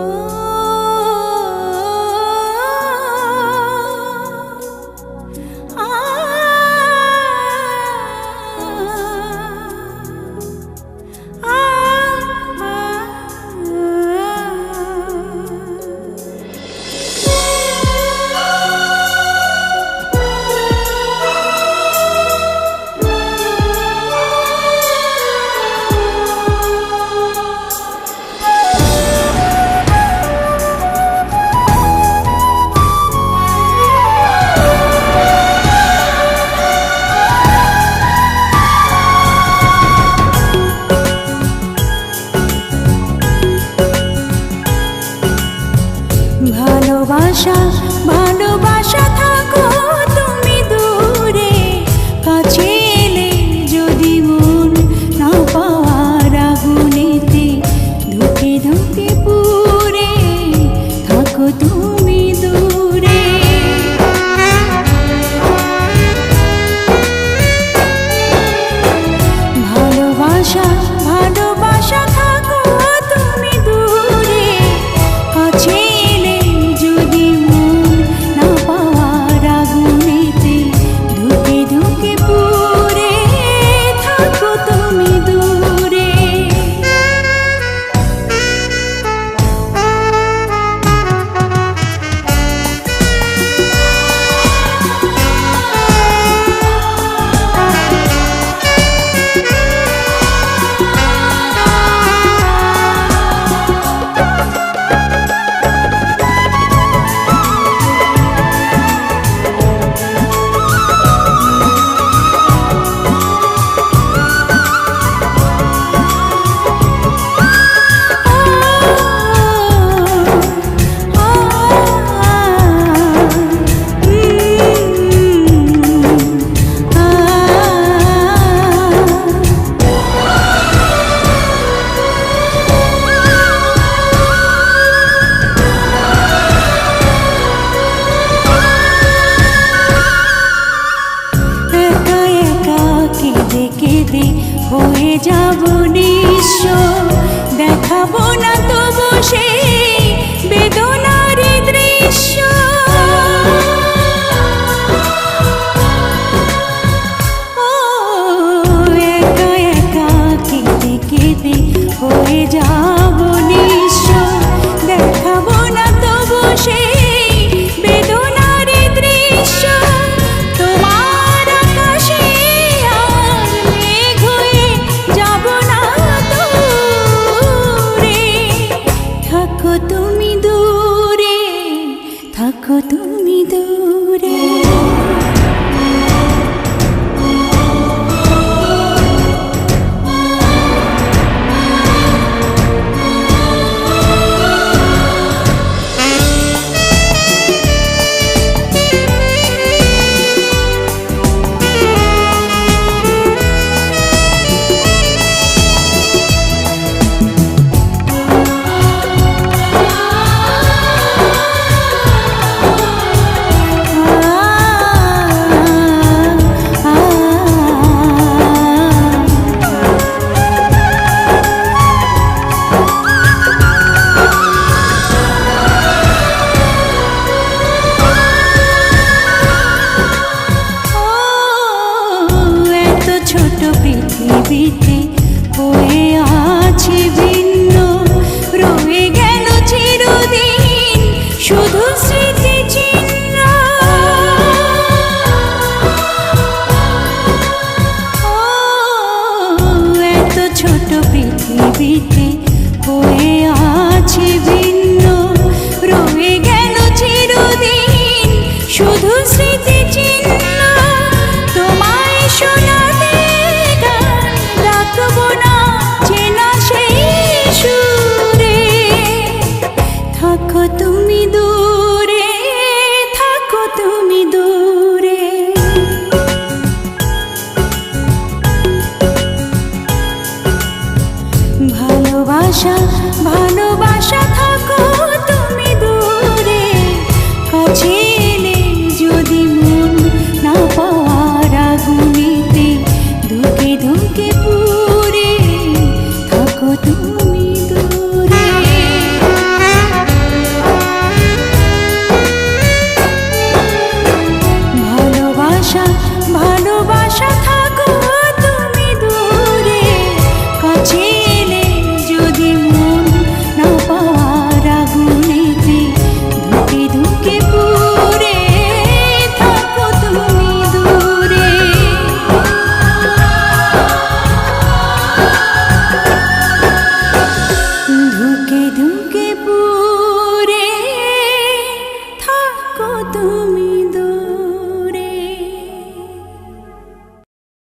Oh. দৃশ্য দেখাবো না তো বসে থাকো তুমি দূরে থাকো তুমি দূরে। পৃথিবীতে। do.